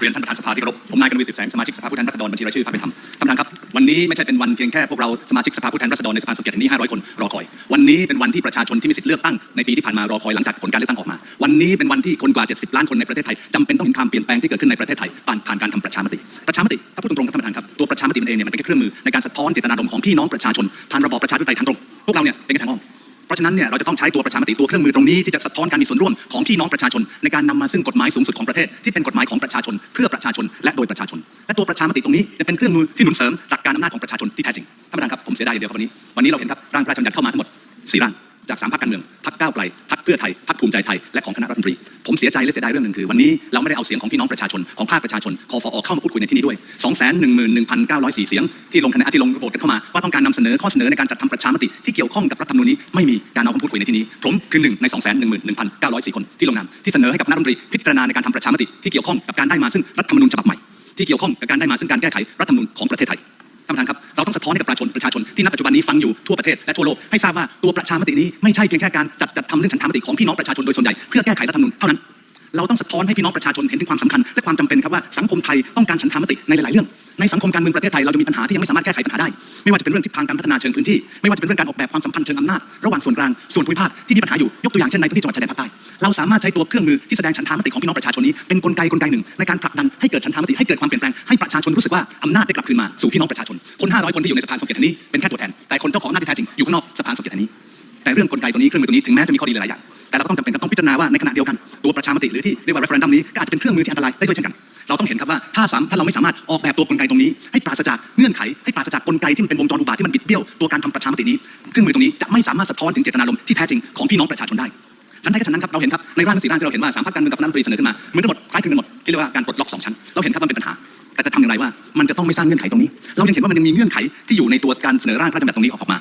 เรียนท่านประธานสภาที่เคารพ ผมนายกนวีสิบแสงสมาชิกสภาผู้แทนราษฎรบัญชีรายชื่อพรรคเป็นธรรมท่านประธานครับ วันนี้ไม่ใช่เป็นวันเพียงแค่พวกเราสมาชิกสภาผู้แทนราษฎรในสภาสุเกียรติแห่งนี้ 500 คนรอคอย วันนี้เป็นวันที่ประชาชนที่มีสิทธิ์เลือกตั้งในปีที่ผ่านมารอคอยหลังจากผลการเลือกตั้งออกมา วันนี้เป็นวันที่คนกว่า 70 ล้านคนในประเทศไทยจำเป็นต้องเห็นความเปลี่ยนแปลงที่เกิดขึ้นในประเทศไทยผ่านผ่านการทำประชามติประชามติถ้าพูดตรงๆครับท่านประธานครับตัวประชามติมันเองเนี่ยมันเป็นแค่เครื่องมือในการสะท้อนเจตนารมณ์ของพี่น้องประชาชนผ่านระบอบประชาธิปไตยทางตรงพวกเราเนี่ยเป็นแค่ทางอ้อม เพราะฉะนั้นเนี่ยเราจะต้องใช้ตัวประชามติตัวเครื่องมือตรงนี้ที่จะสะท้อนการมีส่วนร่วมของพี่น้องประชาชน ในการนำมาซึ่งกฎหมายสูงสุดของประเทศที่เป็นกฎหมายของประชาชน เพื่อประชาชนและโดยประชาชน และตัวประชามติตรงนี้จะเป็นเครื่องมือที่หนุนเสริมหลักการอำนาจของประชาชนที่แท้จริงท่านประธานครับผมเสียดายอย่างเดียวครับวันนี้วันนี้เราเห็นครับร่างพระราชบัญญัติเข้ามาทั้งหมดสี่ร่าง จากสามพรรคการเมืองพรรคก้าวไกลพรรคเพื่อไทยพรรคภูมิใจไทยและของคณะรัฐมนตรี ผมเสียใจและเสียดายเรื่องหนึ่งคือ วันนี้เราไม่ได้เอาเสียงของพี่น้องประชาชนของภาคประชาชนคอฟอเข้ามาพูดคุยในที่นี้ด้วย2 1 1 9 0 4 เสียง ที่ลงคะแนนที่ลงโหวตกันเข้ามาว่าต้องการนำเสนอข้อเสนอในการจัดทำประชามติที่เกี่ยวข้องกับรัฐธรรมนูญนี้ไม่มีการเอามาพูดคุยในที่นี้ผมคือหนึ่งใน2 1 1 9 0 4 คนที่ลงนามที่เสนอให้กับคณะรัฐมนตรีพิจารณาในการทำประชามติที่เกี่ยวข้องกับการได้มาซึ่งรัฐธรรมนูญฉบับใหม่ที่เกี่ยวข้องกับการได้มาซึ่งการแก้ไขรัฐธรรมนูญของประเทศไทย ท่านประธานครับ เราต้องสะท้อนให้กับประชาชนประชาชนที่ณปัจจุบันนี้ฟังอยู่ทั่วประเทศและทั่วโลกให้ทราบว่าตัวประชามตินี้ไม่ใช่เพียงแค่การจัดจัดทำเรื่องฉันทามติของพี่น้องประชาชนโดยส่วนใหญ่เพื่อแก้ไขรัฐธรรมนูญเท่านั้นเราต้องสะท้อนให้พี่น้องประชาชนเห็นถึงความสำคัญและความจำเป็นครับว่าสังคมไทยต้องการฉันทามติในหลายๆเรื่อง ในสังคมการเมืองประเทศไทยเราจะมีปัญหาที่ยังไม่สามารถแก้ไขปัญหาได้ไม่ว่าจะเป็นเรื่องทิศทางการพัฒนาเชิงพื้นที่ไม่ว่าจะเป็นเรื่องการออกแบบความสัมพันธ์เชิงอำนาจระหว่างส่วนกลางส่วนภูมิภาคที่มีปัญหาอยู่ยกตัวอย่างเช่นในพื้นที่จังหวัดชายแดนภาคใต้ เราสามารถใช้ตัวเครื่องมือที่แสดงฉันทามติของพี่น้องประชาชนนี้เป็นกลไกกลไกหนึ่งในการผลักดันให้เกิดฉันทามติให้เกิดความเปลี่ยนแปลงให้ประชาชนรู้สึกว่าอำนาจได้กลับคืนมาสู่พี่น้องประชาชนคน500คนที่อยู่ในสภาสมเกียรตินี้เป็นแค่ตัวแทนแต่คนเจ้าของอำนาจที่แท้จริงอยู่ข้างนอกสภาสมเกียรตินี้ แต่เรื่องกลไกตัวนี้เครื่องมือตัวนี้ถึงแม้จะมีข้อดีหลายอย่างแต่เราก็ต้องจำเป็นต้องพิจารณาว่าในขณะเดียวกันตัวประชามติหรือที่เรียกว่า referendum นี้ก็อาจจะเป็นเครื่องมือที่อันตรายได้ด้วยเช่นกัน เราต้องเห็นครับว่าถ้าสามถ้าเราไม่สามารถออกแบบตัวกลไกตรงนี้ ให้ปราศจากเงื่อนไขให้ปราศจากกลไกที่มันเป็นวงจรอุบาทที่มันบิดเบี้ยวตัวการทำประชามตินี้ เครื่องมือตรงนี้จะไม่สามารถสะท้อนถึงเจตนารมณ์ที่แท้จริงของพี่น้องประชาชนได้ ฉันได้แค่ฉันนั้นครับเราเห็นครับในร่างสีร่างที่เราเห็นว่าสามพักการเมืองกับรัฐมนตรีเสนอขึ้นมาเหมือนกันหมดคล้ายคลึงกันหมดที่เรียกว่าการปลดล็อกสองชั้นเราเห็นครับมันเป็นปัญหาแต่จะทำอย่างไรว่ามันจะต้องไม่สร้างเงื่อนไขตรงนี้ เรายังเห็นว่ามันยังมีเงื่อนไขที่อยู่ในตัวการเสนอร่างพระราชบัญญัติตรงนี้ออกมา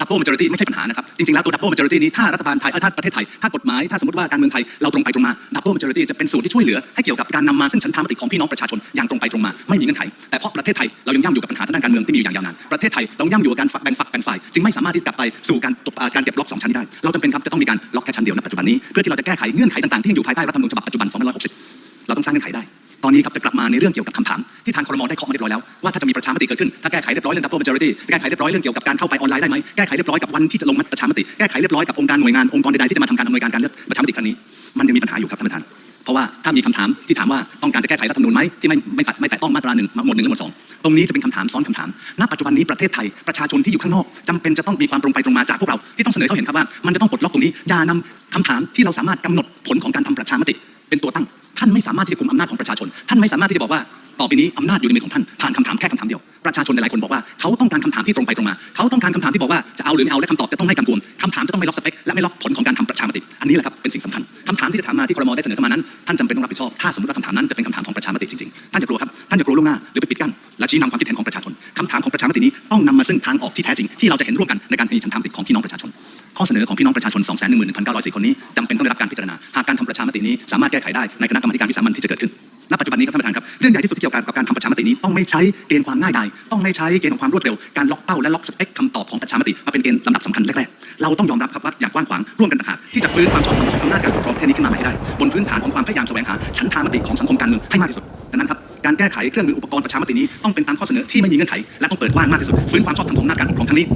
double majority ไม่ใช่ปัญหานะครับ จริงๆ แล้วตัว double majority นี้ถ้ารัฐบาลไทยถ้าประเทศไทย ถ้ากฎหมาย ถ้าสมมติว่าการเมืองไทย เราตรงไปตรงมา double majority จะเป็นส่วนที่ช่วยเหลือ ให้เกี่ยวกับการนำมาซึ่งฉันทามติของพี่น้องประชาชนอย่างตรงไปตรงมา ไม่มีเงื่อนไข แต่เพราะประเทศไทยเรายังย่ำอยู่กับปัญหาทางด้านการเมืองที่มีอยู่อย่างยาวนาน ประเทศไทยเราย่ำอยู่กับการแบ่งฝักแบ่งฝ่ายจึงไม่สามารถที่จะกลับไปสู่การจบการเก็บล็อกสองชั้นนี้ได้ เราจำเป็นครับจะต้องมีการล็อกแค่ชั้นเดียวณปัจจุบันนี้เพื่อที่เราจะแก้ไขเงื่อนไขต่างๆที่ยังอยู่ภายใต้รัฐธรรมนูญฉบับปัจจุบัน 2560 เราต้องสร้างเงื่อนไขได้ ตอนนี้ครับจะกลับมาในเรื่องเกี่ยวกับคำถามที่ทางคอรมอได้เคาะมาเรียบร้อยแล้วว่าถ้าจะมีประชามติเกิดขึ้นถ้าแก้ไขเรียบร้อยเรื่อง double majority แก้ไขเรียบร้อยเรื่องเกี่ยวกับการเข้าไปออนไลน์ได้ไหมแก้ไขเรียบร้อยกับวันที่จะลงมติประชามติแก้ไขเรียบร้อยกับองค์การหน่วยงานองค์กรใดๆที่จะมาทำการอำนวยการการเลือกประชามติครั้งนี้มันยังมีปัญหาอยู่ครับท่านประธานเพราะว่าถ้ามีคำถามที่ถามว่าต้องการจะแก้ไขรัฐธรรมนูญไหมที่ไม่ไม่ตัดไม่แตะต้องมาตราหนึ่งหมวดหนึ่งและหมวดสองตรงนี้จะเป็นคำถามซ้อนคำถามณปัจจุบันนี้ประเทศไทยประชาชนที่อยู่ข้างนอกจำเป็นจะต้องมีความตรงไปตรงมาจากพวกเราที่ต้องเสนอเขาเห็นครับว่ามันจะต้องปลดล็อกตรงนี้อย่านำคำถามที่เราสามารถกำหนดผลของการทำประชามติ เป็นตัวตั้ง ท่านไม่สามารถที่จะกุมอำนาจของประชาชน ท่านไม่สามารถที่จะบอกว่าต่อไปนี้อำนาจอยู่ในมือของท่านผ่านคำถามแค่คำถามเดียวประชาชนหลายคนบอกว่าเขาต้องการคำถามที่ตรงไปตรงมาเขาต้องการคำถามที่บอกว่าจะเอาหรือไม่เอาและคำตอบจะต้องไม่กำกวมคำถามจะต้องไม่ล็อกสเปคและไม่ล็อกผลของการทำประชามติ อันนี้แหละครับเป็นสิ่งสำคัญคำถามที่จะถามมาที่ครมได้เสนอเข้ามานั้นท่านจำเป็นต้องรับผิดชอบถ้าสมมติว่าคำถามนั้นจะเป็นคำถามของประชามติจริงๆท่านจะกลัวครับท่านจะกลัวล่วงหน้าหรือไปปิดกั้นและชี้นำความคิดเห็นของประชาชนคำถามของประชามตินี้ต้องนำมาซึ่งทางออกที่แท้จริงที่เราจะเห็นร่วมกันในการมีฉันทามติของพี่น้องประชาชน ข้อเสนอของพี่น้องประชาชน 211,904 คนนี้จำเป็นต้องได้รับการพิจารณา หากการทำประชามตินี้สามารถแก้ไขได้ในคณะกรรมการวิสามัญที่จะเกิดขึ้น ณ ปัจจุบันนี้ครับท่านประธานครับ เรื่องใหญ่ที่สุดที่เกี่ยวกับการทำประชามตินี้ต้องไม่ใช้เกณฑ์ความง่ายดาย ต้องไม่ใช้เกณฑ์ของความรวดเร็ว การล็อกเป้าและล็อกสเปคคำตอบของประชามติมาเป็นเกณฑ์ลำดับสำคัญแรกๆ เราต้องยอมรับครับว่าอย่างกว้างขวางร่วมกันต่างหากที่จะฟื้นความชอบธรรมของอำนาจการปกครองประเทศนี้ขึ้นมาใหม่ให้ได้ บนพื้นฐานของความพยายามแสวงหาฉันทามติของสังคมการเมืองให้มากที่สุดดังนั้นครับการแก้ไขเครื่องมืออุปกรณ์ประชามตินี้ต้องเป็นตามข้อเสนอที่ไม่มีเงื่อนไขและต้องเปิดกว้างมากที่สุดฟื้นความชอบธรรมของอำนาจการปกครองครั้งนี้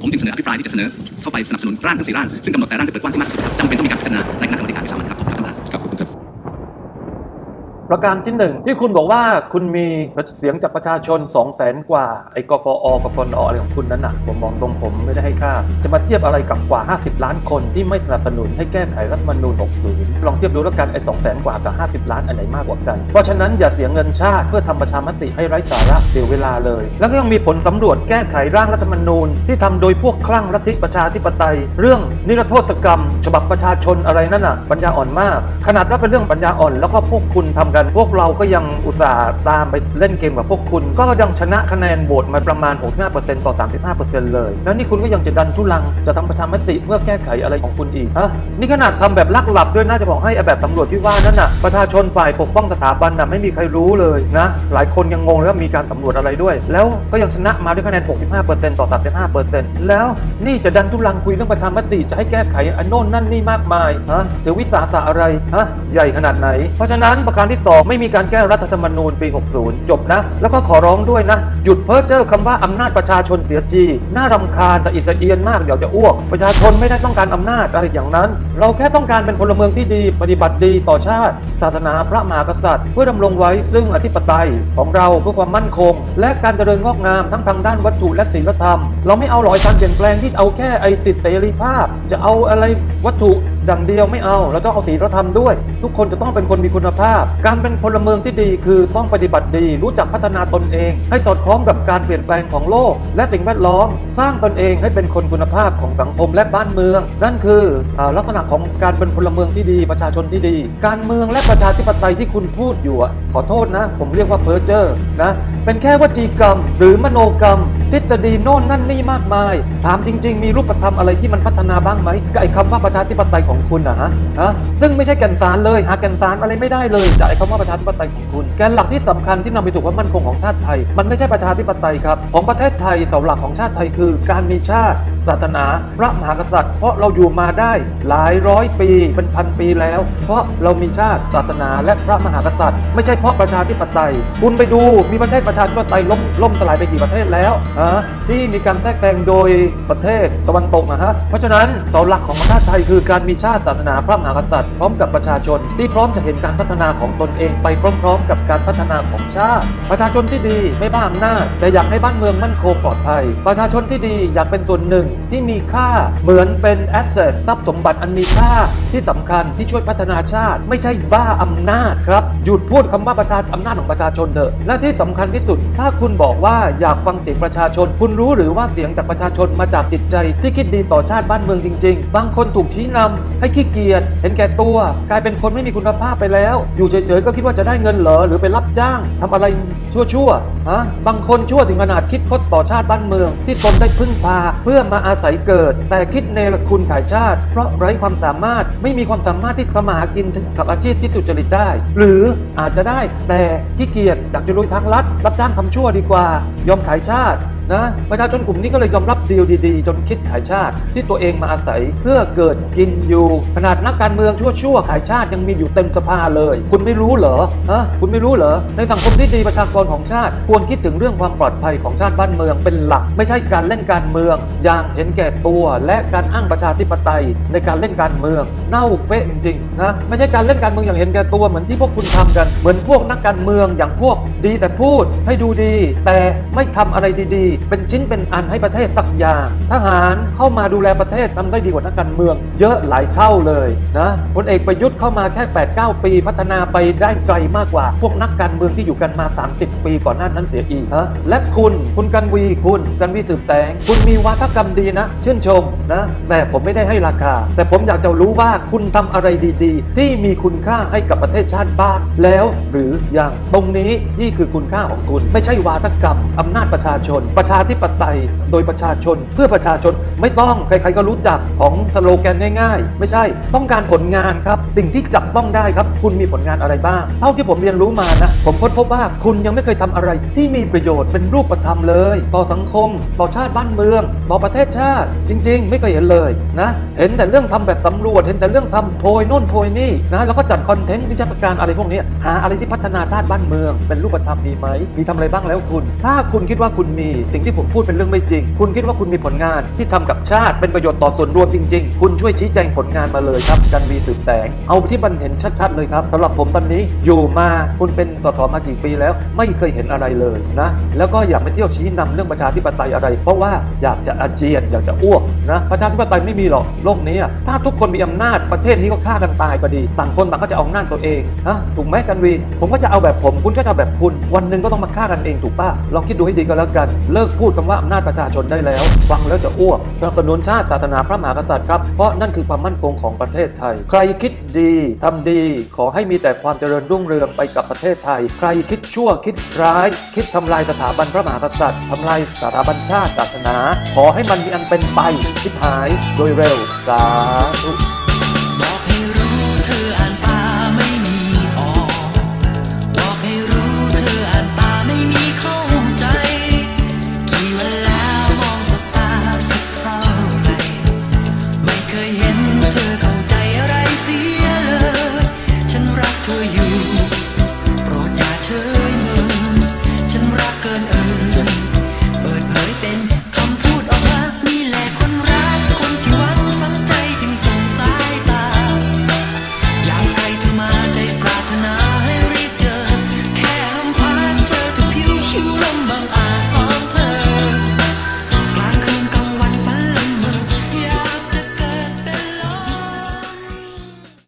ผมจึงเสนออภิปรายที่จะเสนอเข้าไปสนับสนุนร่างทั้งสี่ร่างซึ่งกำหนดแต่ร่างจะเปิดกว้างที่มากที่สุดครับจำเป็น ประการที่หนึ่งที่คุณบอกว่าคุณมีเสียงจากประชาชน 2 0 0แสนกว่าไอ้กฟอกฟนออะไรของคุณนั้นน่ะผมมองตรงผมไม่ได้ให้ค่า จะมาเทียบอะไรกับกว่า 50 ล้านคนที่ไม่สนับสนุนให้แก้ไขรัฐธรรมนูญ 60 ลองเทียบดูแล้วกันไอ้2 0 0แสนกว่ากับ 50 ล้านอันไหนมากกว่ากัน เพราะฉะนั้นอย่าเสียเงินชาติเพื่อทำประชามติให้ไร้สาระเสียเวลาเลย แล้วก็ยังมีผลสำรวจแก้ไขร่างรัฐธรรมนูญ ที่ทำโดยพวกคลั่งลัทธิประชาธิปไตย เรื่องนิรโทษกรรม ฉบับประชาชนอะไรนั่นน่ะปัญญาอ่อนมาก ขนาดว่าเป็นเรื่องปัญญาอ่อน แล้วก็พวกคุณทำกัน พวกเราก็ยังอุตส่าห์ตามไปเล่นเกมกับพวกคุณ ก็ยังชนะคะแนนโหวตมาประมาณ 65%ต่อ 35%เลย แล้วนี่คุณก็ยังจะดันทุลังจะทำประชามติเพื่อแก้ไขอะไรของคุณอีกฮะนี่ขนาดทำแบบลักหลับด้วยน่าจะบอกให้อแบบสำรวจที่ว่านั่นน่ะประชาชนฝ่ายปกป้องสถาบันน่ะไม่มีใครรู้เลยนะหลายคนยังงงเลยว่ามีการสำรวจอะไรด้วย แล้วก็ยังชนะมาด้วยคะแนน 65%ต่อ 35%แล้วนี่จะดันทุลังคุยเรื่องประชามติจะให้แก้ไขอันโน่นนั่นนี่มากมายฮะถือวิสาสะอะไรฮะใหญ่ขนาดไหน เพราะฉะนั้นประการที่2 ไม่มีการแก้รัฐธรรมนูญปี 60 จบนะ แล้วก็ขอร้องด้วยนะ หยุดเพ้อเจ้อคำว่าอำนาจประชาชนเสียทีน่ารำคาญสะอิสเอียนมากอยากจะอ้วก ประชาชนไม่ได้ต้องการอำนาจอะไรอย่างนั้น เราแค่ต้องการเป็นพลเมืองที่ดีปฏิบัติดีต่อชาติ ศาสนาพระมหากษัตริย์ เพื่อดำรงไว้ซึ่งอธิปไตยของเราเพื่อความมั่นคง และการเจริญงอกงามทั้งทางด้านวัตถุและศีลธรรม เราไม่เอาหรอยการเปลี่ยนแปลงที่เอาแค่ไอสิทธิเสรีภาพ จะเอาอะไรวัตถุ ดังเดียวไม่เอา เราต้องเอาศีลธรรมด้วย ทุกคนจะต้องเป็นคนมีคุณภาพ การเป็นพลเมืองที่ดีคือต้องปฏิบัติดี รู้จักพัฒนาตนเอง ให้สอดคล้องกับการเปลี่ยนแปลงของโลก และสิ่งแวดล้อม สร้างตนเองให้เป็นคนคุณภาพของสังคมและบ้านเมือง นั่นคืออลักษณะของการเป็นพลเมืองที่ดีประชาชนที่ดี การเมืองและประชาธิปไตยที่คุณพูดอยู่ขอโทษนะ ผมเรียกว่าเพ้อเจ้อนะ เป็นแค่วจีกรรม หรือมโนกรรม ทฤษฎีโน่นนั่นนี่มากมาย ถามจริง ๆ มีรูปธรรมอะไรที่มันพัฒนาบ้างไหมกับไอ้คำว่าประชาธิปไตยของคุณนะฮะฮะซึ่งไม่ใช่แก่นสารเลยหาแก่นสารอะไรไม่ได้เลยจากไอ้คำว่าประชาธิปไตยของคุณ แกนหลักที่สำคัญที่นำไปสู่ความมั่นคงของชาติไทย มันไม่ใช่ประชาธิปไตยครับของประเทศไทยเสาหลักของชาติไทยคือ การมีชาติ ศาสนา พระมหากษัตริย์ เพราะเราอยู่มาได้หลายร้อยปีเป็นพันปีแล้ว เพราะเรามีชาติศาสนาและพระมหากษัตริย์ ไม่ใช่เพราะประชาธิปไตย คุณไปดูมีประเทศประชาธิปไตยล่มล่มสลายไปกี่ประเทศแล้วฮะที่มีการแทรกแซงโดยประเทศตะวันตกนะฮะเพราะฉะนั้นเสาหลักของชาติไทยคือการมีชาติศาสนาพระมหากษัตริย์พร้อมกับประชาชน ที่พร้อมจะเห็นการพัฒนาของตนเองไปพร้อม ๆ กับการพัฒนาของชาติ ประชาชนที่ดีไม่บ้าอำนาจแต่อยากให้บ้านเมืองมั่นคงปลอดภัย ประชาชนที่ดีอยากเป็นส่วนหนึ่งที่มีค่าเหมือนเป็นแอสเซททรัพย์สมบัติอันมีค่าที่สำคัญที่ช่วยพัฒนาชาติ ไม่ใช่บ้าอำนาจครับหยุดพูดคำว่าประชาอำนาจของประชาชนเถอะและที่สำคัญที่สุด ถ้าคุณบอกว่าอยากฟังเสียงประชาชน คุณรู้หรือว่าเสียงจากประชาชนมาจากจิตใจ ที่คิดดีต่อชาติบ้านเมืองจริง ๆ บางคนถูกชี้นำให้ขี้เกียจเห็นแก่ตัว กลายเป็นคนไม่มีคุณภาพไปแล้ว อยู่เฉยๆก็คิดว่าจะได้เงินเหรอหรือไปรับจ้างทำอะไรชั่วๆฮะบางคนชั่วถึงขนาดคิดคดต่อชาติบ้านเมือง ที่ตนได้พึ่งพา เพื่อมาอาศัยเกิด แต่คิดเนรคุณขายชาติ เพราะไร้ความสามารถไม่มีความสามารถที่จะมาหากินกับอาชีพที่สุจริตได้ หรืออาจจะได้แต่ขี้เกียจอยากจะลุยทางลัดรับจ้างทำชั่วดีกว่า ยอมขายชาติ นะประชาชนกลุ่มนี้ก็เลยยอมรับดีลดีๆ จนคิดขายชาติ ที่ตัวเองมาอาศัยเพื่อเกิดกินอยู่ ขนาดนักการเมืองชั่วๆขายชาติยังมีอยู่เต็มสภาเลย คุณไม่รู้เหรอฮะคุณไม่รู้เหรอในสังคมที่ดีประชากรของชาติ ควรคิดถึงเรื่องความปลอดภัยของชาติบ้านเมืองเป็นหลัก ไม่ใช่การเล่นการเมือง อย่างเห็นแก่ตัว และการอ้างประชาธิปไตยในการเล่นการเมืองเน่าเฟะจริงๆนะไม่ใช่การเล่นการเมืองอย่างเห็นแก่ตัวเหมือนที่พวกคุณทำกัน เหมือนพวกนักการเมืองอย่างพวกดีแต่พูดให้ดูดี แต่ไม่ทำอะไรดีๆเป็นชิ้นเป็นอันให้ประเทศสักอย่าง ทหารเข้ามาดูแลประเทศทำได้ดีกว่านักการเมือง เยอะหลายเท่าเลยนะพลเอกประยุทธ์เข้ามาแค่ 8-9 ปี พัฒนาไปได้ไกลมากกว่า พวกนักการเมืองที่อยู่กันมา 30 ปีก่อนหน้านั้นเสียอีกฮะและคุณคุณกันวีคุณกันวีสืบแสงคุณมีวาทกรรมดีนะ ชื่นชมนะแม่ผมไม่ได้ให้ราคา แต่ผมอยากจะรู้ว่าคุณทำอะไรดีๆ ที่มีคุณค่าให้กับประเทศชาติบ้างแล้วหรือยังตรงนี้นี่คือคุณค่าของคุณ ไม่ใช่วาทกรรมอำนาจประชาชนประชาธิปไตยโดยประชาชนเพื่อประชาชนไม่ต้องใครๆก็รู้จักของสโลแกนง่ายๆ ไม่ใช่ต้องการผลงานครับ สิ่งที่จับต้องได้ครับ คุณมีผลงานอะไรบ้าง เท่าที่ผมเรียนรู้มานะ ผมค้นพบว่าคุณยังไม่เคยทำอะไรที่มีประโยชน์เป็นรูปธรรมเลย ต่อสังคม ต่อชาติบ้านเมือง ต่อประเทศชาติ จริง ๆ ไม่เคยเห็นเลยนะเห็นแต่เรื่องทำแบบสำรวจ เห็นแต่เรื่องทำโพยโน่นโพยนี่นะแล้วก็จัดคอนเทนต์นิทรรศการอะไรพวกนี้หาอะไรที่พัฒนาชาติบ้านเมือง เป็นรูปธรรมมีไหมมีทำอะไรบ้างแล้วคุณ ถ้าคุณคิดว่าคุณมีสิงที่ผมพูดเป็นเรื่องไม่จริง คุณคิดว่าคุณมีผลงานที่ทำกับชาติเป็นประโยชน์ต่อส่วนรวมจริง ๆ คุณช่วยชี้แจงผลงานมาเลยครับกันวีสืบแสงเอาที่มันเห็นชัดๆเลยครับสำหรับผมตอนนี้อยู่มาคุณเป็นสสมากี่ปีแล้ว ไม่เคยเห็นอะไรเลยนะแล้วก็อย่าไปเที่ยวชี้นำเรื่องประชาธิปไตยอะไร เพราะว่าอยากจะอาเจียนอยากจะอ้วกนะประชาธิปไตยไม่มีหรอกโลกนี้อะถ้าทุกคนมีอำนาจประเทศนี้ก็ฆ่ากันตายพอดี ต่างคนต่างก็จะเอาอำนาตัวเองฮะถูกไหมกันวี ผมก็จะเอาแบบผมคุณก็จะแบบคุณ วันหนึ่งก็ต้องมาฆ่ากันเองถูกป่ะลองคิดดูให้ดีก็แล้วกัน เลิกพูดคำว่าอำนาจประชาชนได้แล้ว ฟังแล้วจะอ้วกสนับสนุนชาติศาสนาพระมหากษัตริย์ครับ เพราะนั่นคือความมั่นคงของประเทศไทย ใครคิดดีทำดี ขอให้มีแต่ความเจริญรุ่งเรืองไปกับประเทศไทย ใครคิดชั่วคิดร้าย คิดทำลายสถาบันพระมหากษัตริย์ทำลายสถาบันชาติศาสนา ขอให้มันมีอันเป็นไปชิบหายโดยเร็วสาธุ